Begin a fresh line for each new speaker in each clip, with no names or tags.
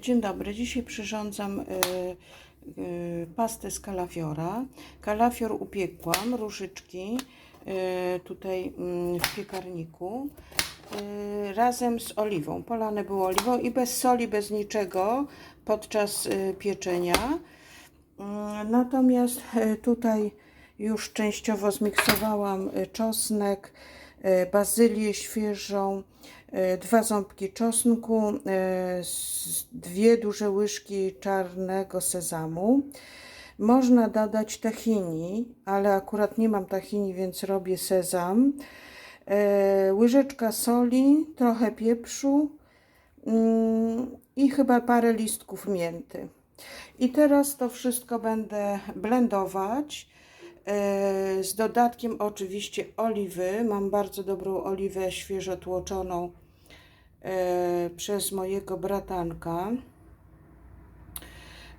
Dzień dobry. Dzisiaj przyrządzam y, y, pastę z kalafiora. Kalafior upiekłam, różyczki y, tutaj mm, w piekarniku y, razem z oliwą. Polane było oliwą i bez soli, bez niczego podczas y, pieczenia. Mm, Natomiast y, tutaj już częściowo zmiksowałam y, czosnek, y, bazylię świeżą, y, dwa ząbki czosnku, s- dwie duże łyżki czarnego sezamu. Można dodać tahini, ale akurat nie mam tahini, więc robię sezam. Y, Łyżeczka soli, trochę pieprzu mm, i chyba parę listków mięty. I teraz to wszystko będę blendować e, z dodatkiem oczywiście oliwy. Mam bardzo dobrą oliwę świeżo tłoczoną e, przez mojego bratanka.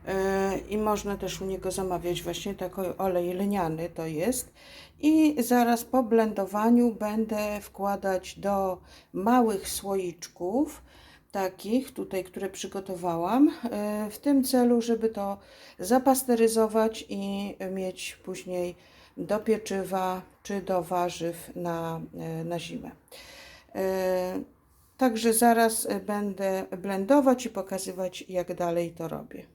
E, I można też u niego zamawiać właśnie taki olej lniany to jest. I zaraz po blendowaniu będę wkładać do małych słoiczków, takich tutaj, które przygotowałam, e, w tym celu, żeby to zapasteryzować i mieć później do pieczywa czy do warzyw na, e, na zimę. Także zaraz e, będę blendować i pokazywać, jak dalej to robię.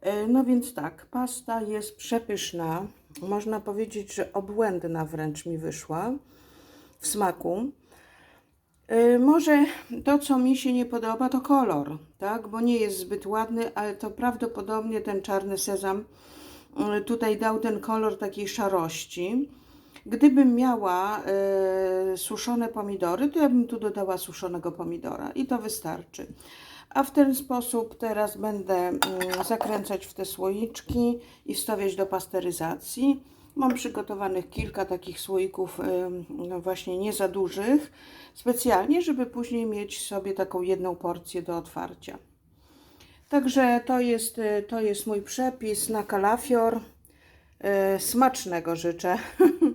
E, No więc tak, pasta jest przepyszna. Można powiedzieć, że obłędna wręcz mi wyszła w smaku. E, Może to, co mi się nie podoba, to kolor, tak? Bo nie jest zbyt ładny, ale to prawdopodobnie ten czarny sezam e, tutaj dał ten kolor takiej szarości. Gdybym miała e, suszone pomidory, to ja bym tu dodała suszonego pomidora i to wystarczy. A w ten sposób teraz będę mm, zakręcać w te słoiczki i wstawiać do pasteryzacji. Mam przygotowanych kilka takich słoików, no właśnie nie za dużych, specjalnie, żeby później mieć sobie taką jedną porcję do otwarcia. Także to jest, y, to jest mój przepis na kalafior. Y, Smacznego życzę.